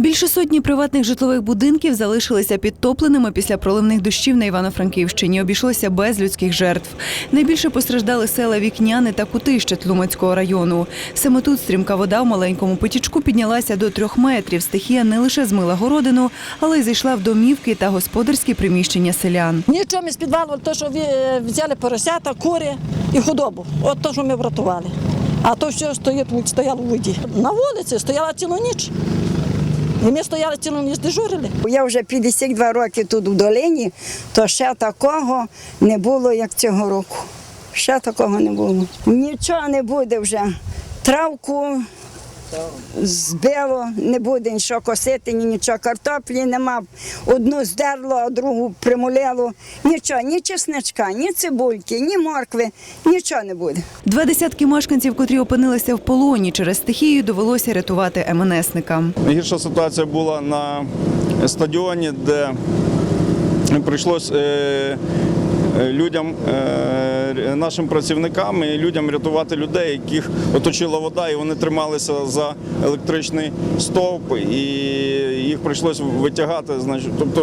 Більше сотні приватних житлових будинків залишилися підтопленими після проливних дощів на Івано-Франківщині. Обійшлося без людських жертв. Найбільше постраждали села Вікняни та Кутище Тлумацького району. Саме тут стрімка вода в маленькому потічку піднялася до трьох метрів. Стихія не лише змила городину, але й зайшла в домівки та господарські приміщення селян. Нічого з підвалу, то, що взяли поросята, кури і худобу. От то, що ми врятували. А то все стоїть, стояло в воді. На вулиці стояла цілу ніч. Ми стояли цілу ніч дежурили. Я вже 52 роки тут в долині, то ще такого не було, як цього року. Ще такого не було. Нічого не буде вже. Травку збило, не буде нічого косити, ні нічого. Картоплі нема. Одну здерло, а другу примуляло. Нічого, ні чесничка, ні цибульки, ні моркви, нічого не буде. Два десятки мешканців, котрі опинилися в полоні через стихію, довелося рятувати МНСникам. Найгірша ситуація була на стадіоні, де прийшлось е, людям, е, нашим працівникам і людям рятувати людей, яких оточила вода, і вони трималися за електричний стовп, і їх прийшлось витягати. Тобто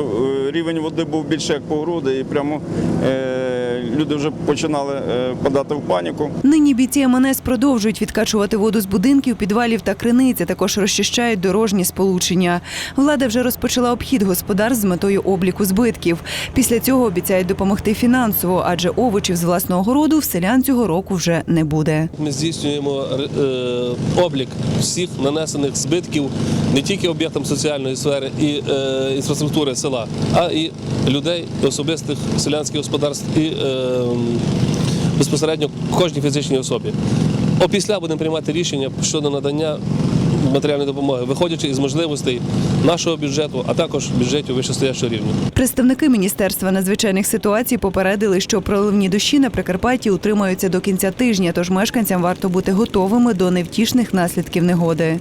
е, рівень води був більше як по груди, і прямо е, люди вже починали е, впадати в паніку. Нині бійці МНС продовжують відкачувати воду з будинків, підвалів та криниць, а також розчищають дорожні сполучення. Влада вже розпочала обхід господарств з метою обліку збитків. Після цього обіцяють допомогти фінансово, адже овочів з власного городу в селян цього року вже не буде. Ми здійснюємо е, облік всіх нанесених збитків не тільки об'єктам соціальної сфери і е, інфраструктури села, а і людей, особистих селянських господарств і е, безпосередньо кожній фізичній особі. Опісля будемо приймати рішення щодо надання матеріальної допомоги, виходячи із можливостей нашого бюджету, а також бюджетів вищестоящого рівня. Представники Міністерства надзвичайних ситуацій попередили, що проливні дощі на Прикарпатті утримаються до кінця тижня, тож мешканцям варто бути готовими до невтішних наслідків негоди.